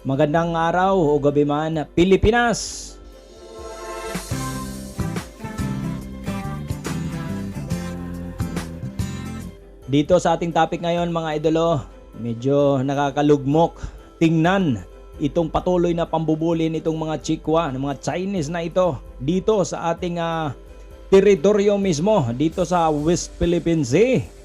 Magandang araw o gabi man, Pilipinas! Dito sa ating topic ngayon mga idolo, medyo nakakalugmok tingnan itong patuloy na pambubuli nitong mga chikwa, ng mga Chinese na ito dito sa ating ah, teritoryo mismo, dito sa West Philippine Sea.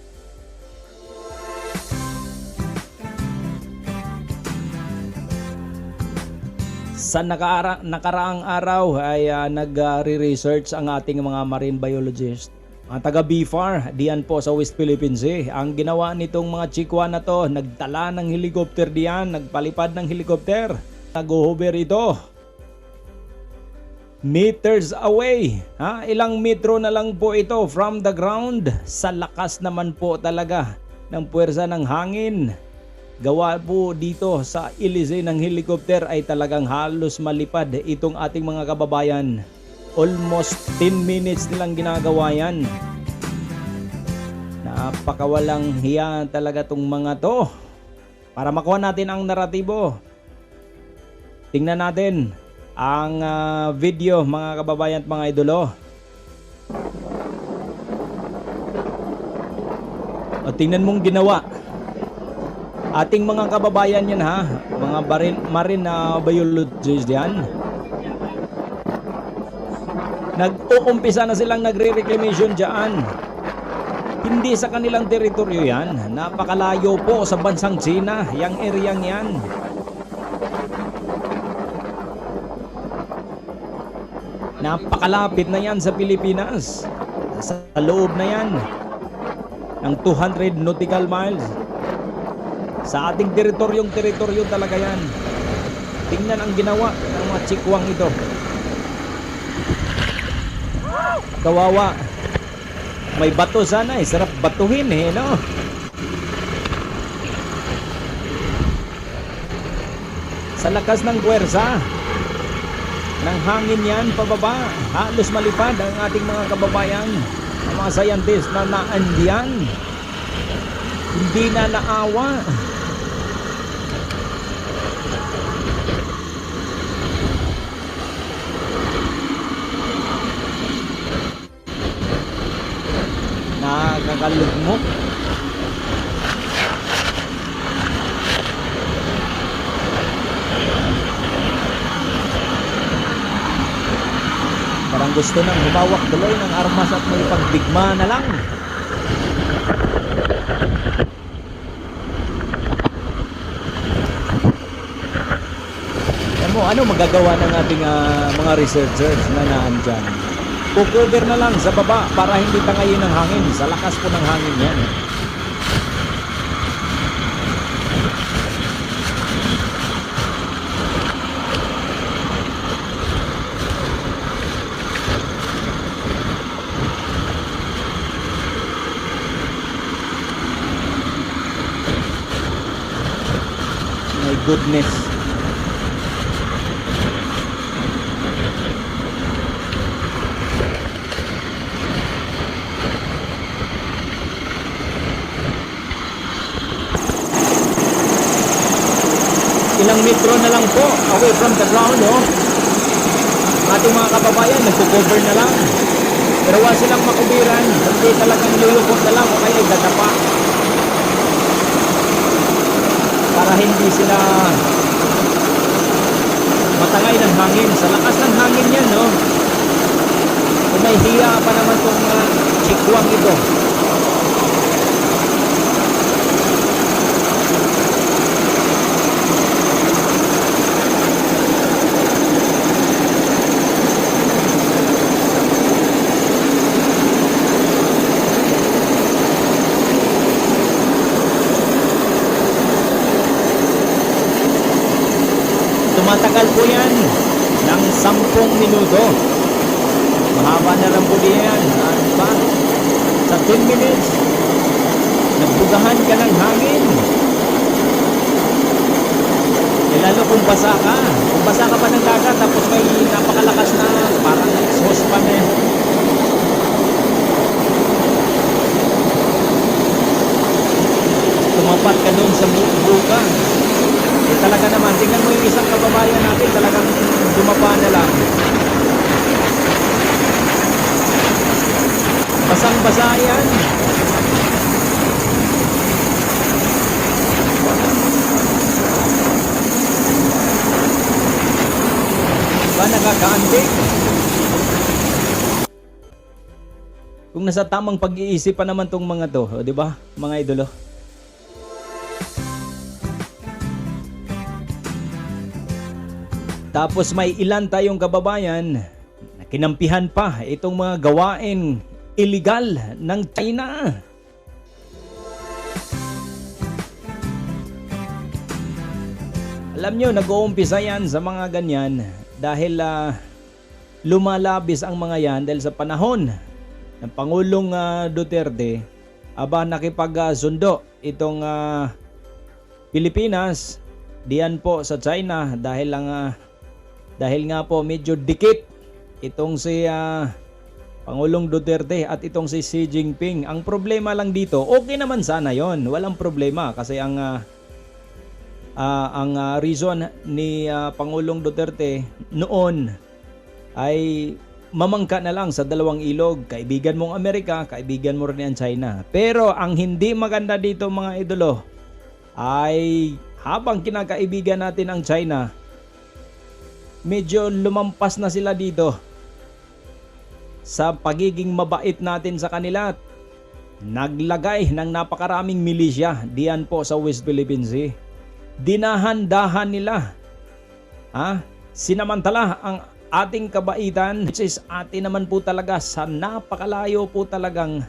Sa nakaara- nakaraang araw ay ah, nag-re-research ang ating mga marine biologist. Mga taga BFAR, diyan po sa West Philippine Sea. Ang ginawa nitong mga chikwa na to, nagtala ng helicopter diyan, nagpalipad ng helicopter. Nag-hover ito. Meters away. Ha? Ilang metro na lang po ito from the ground. Sa lakas naman po talaga ng puwersa ng hangin. Gawa po dito sa ilise ng helicopter ay talagang halos malipad itong ating mga kababayan. Almost 10 minutes nilang ginagawa yan. Napakawalang hiya talaga tong mga to. Para makuha natin ang naratibo. Tingnan natin ang ah, video mga kababayan at mga idolo. O tingnan mong ginawa ating mga kababayan yan ha, mga barin, marine na biologists yan. Nag-uumpisa na silang nagre-reclamation dyan. Hindi sa kanilang teritoryo yan. Napakalayo po sa bansang China, yung area yan. Napakalapit na yan sa Pilipinas. Sa loob na yan ng 200 nautical miles. Sa ating teritoryong teritoryo talaga yan. Tingnan ang ginawa ng mga chikwang ito. Kawawa. May bato sana eh. Sarap batuhin eh, no? Sa lakas ng puwersa ng hangin yan pababa. Halos malipad ang ating mga kababayan. Ang mga scientist na naandiyan. Hindi na naawa. Nakakalugmok. Parang gusto nang humawak tuloy ng armas at may pagbigma na lang. Mo, ano magagawa ng ating ah, mga researchers na naandyan? Kukover na lang sa baba para hindi tangayin ng hangin. Sa lakas po ng hangin yan. My goodness. Ilang metro na lang po away from the ground, oh. Ating mga kababayan, nagko-cover na lang. Pero wala silang makubiran, hindi talagang nilulukot na lang o kaya dadapa. Para hindi sila matangay ng hangin. Sa lakas ng hangin yan, no? Kung may hiya pa naman itong uh, chikwang ito. Tumatagal po yan ng 10 minuto. Mahaba na lang po yan. Ano ba? Sa 10 minutes, nagbugahan ka ng hangin. Eh, lalo kung basa ka. Kung basa ka pa ng dagat tapos may napakalakas na parang exhaust pan eh. Tumapat ka doon sa bu- buka. Talaga naman, tingnan mo yung isa kababayan natin talagang dumapa na lang. Basang-basa yan. Ba nakakaantig? Kung nasa tamang pag-iisip pa naman tong mga to, di ba? Mga idolo. Tapos may ilan tayong kababayan na kinampihan pa itong mga gawain illegal ng China. Alam nyo, nag-uumpisa yan sa mga ganyan dahil ah, lumalabis ang mga yan dahil sa panahon ng Pangulong ah, Duterte aba nakipagsundo itong ah, Pilipinas diyan po sa China dahil lang ah, dahil nga po medyo dikit itong si ah, Pangulong Duterte at itong si Xi Jinping. Ang problema lang dito, okay naman sana 'yon. Walang problema kasi ang ah, ah, ang ah, reason ni ah, Pangulong Duterte noon ay mamangka na lang sa dalawang ilog. Kaibigan mong Amerika, kaibigan mo rin ang China. Pero ang hindi maganda dito mga idolo ay habang kinakaibigan natin ang China, medyo lumampas na sila dito sa pagiging mabait natin sa kanila. Naglagay ng napakaraming milisya diyan po sa West Philippine Sea. Dinahan-dahan nila. Ha? Sinamantala ang ating kabaitan which is atin naman po talaga sa napakalayo po talagang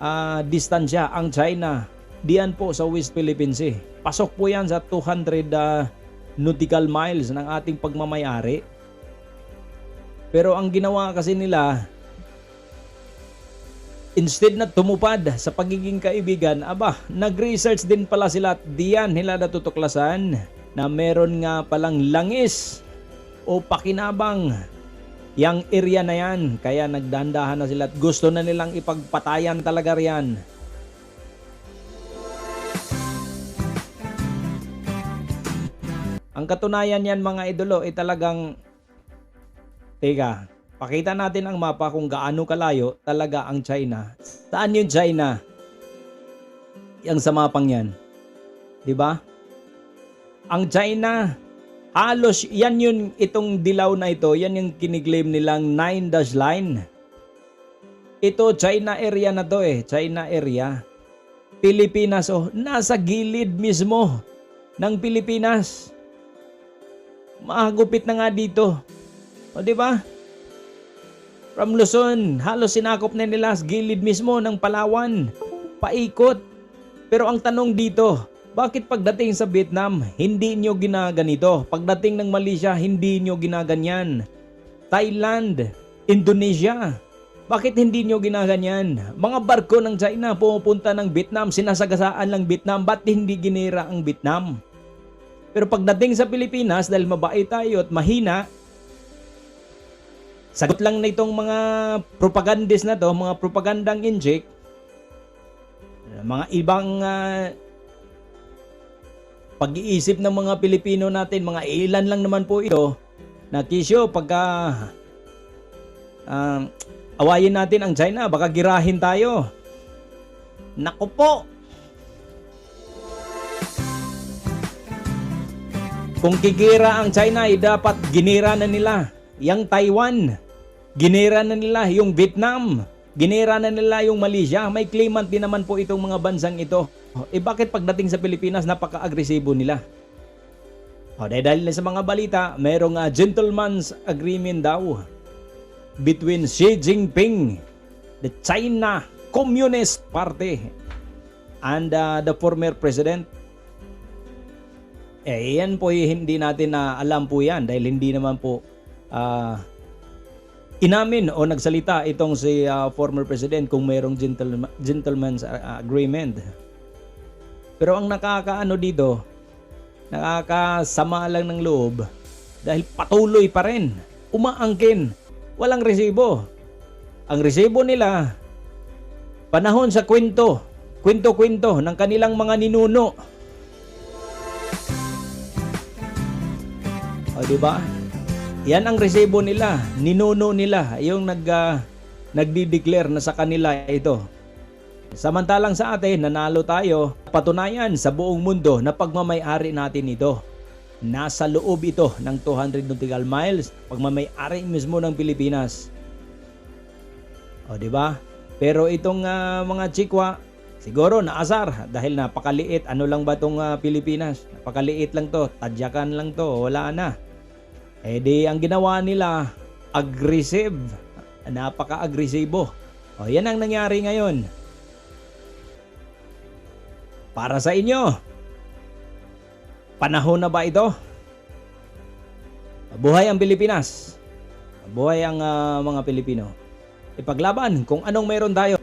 ah, distansya ang China diyan po sa West Philippine Sea. Pasok po yan sa 200 ah, nautical miles ng ating pagmamayari. Pero ang ginawa kasi nila, instead na tumupad sa pagiging kaibigan, aba, nag-research din pala sila at diyan nila natutuklasan na meron nga palang langis o pakinabang yang area na yan. Kaya nagdandahan na sila at gusto na nilang ipagpatayan talaga riyan. Ang katunayan yan mga idolo ay talagang Teka, pakita natin ang mapa kung gaano kalayo talaga ang China. Saan yung China? Yang sa mapang yan. 'Di ba? Ang China, halos yan yun itong dilaw na ito, yan yung kiniklaim nilang 9 dash line. Ito China area na to eh, China area. Pilipinas oh, nasa gilid mismo ng Pilipinas. Mahagupit na nga dito. O di ba? From Luzon, halos sinakop na nila sa gilid mismo ng Palawan. Paikot. Pero ang tanong dito, bakit pagdating sa Vietnam, hindi nyo ginaganito? Pagdating ng Malaysia, hindi nyo ginaganyan? Thailand, Indonesia, bakit hindi nyo ginaganyan? Mga barko ng China pumupunta ng Vietnam, sinasagasaan lang Vietnam, ba't hindi ginira ang Vietnam? Pero pagdating sa Pilipinas, dahil mabait tayo at mahina, Sagot lang na itong mga propagandist na to, mga propagandang inject, mga ibang ah, pag-iisip ng mga Pilipino natin, mga ilan lang naman po ito, na kisyo pagka ah, awayin natin ang China, baka girahin tayo. Nako po! Kung kigira ang China, ay dapat ginira na nila. Yang Taiwan, ginira na nila yung Vietnam, ginira na nila yung Malaysia. May claimant din naman po itong mga bansang ito. Eh bakit pagdating sa Pilipinas, napaka-agresibo nila? O, dahil, dahil sa mga balita, mayroong uh, gentleman's agreement daw between Xi Jinping, the China Communist Party, and uh, the former president eh, yan po hindi natin na alam po yan dahil hindi naman po ah, inamin o nagsalita itong si ah, former president kung mayroong gentleman, gentleman's ah, agreement. Pero ang nakakaano dito, nakakasama lang ng loob dahil patuloy pa rin, umaangkin, walang resibo. Ang resibo nila, panahon sa kwento, kwento-kwento ng kanilang mga ninuno. O di ba? Yan ang resibo nila, ninuno nila, yung nag ah, nagdi-declare na sa kanila ito. Samantalang sa atin, nanalo tayo, patunayan sa buong mundo na pagmamayari natin ito. Nasa loob ito ng 200 nautical miles, pagmamayari mismo ng Pilipinas. O di ba? Pero itong ah, mga chikwa, siguro naasar dahil napakaliit. Ano lang ba tong ah, Pilipinas? Napakaliit lang to, tadyakan lang to, wala na. Eh di ang ginawa nila, aggressive. Napaka-agresibo. O yan ang nangyari ngayon. Para sa inyo, panahon na ba ito? Buhay ang Pilipinas. Buhay ang ah, mga Pilipino. Ipaglaban kung anong meron tayo.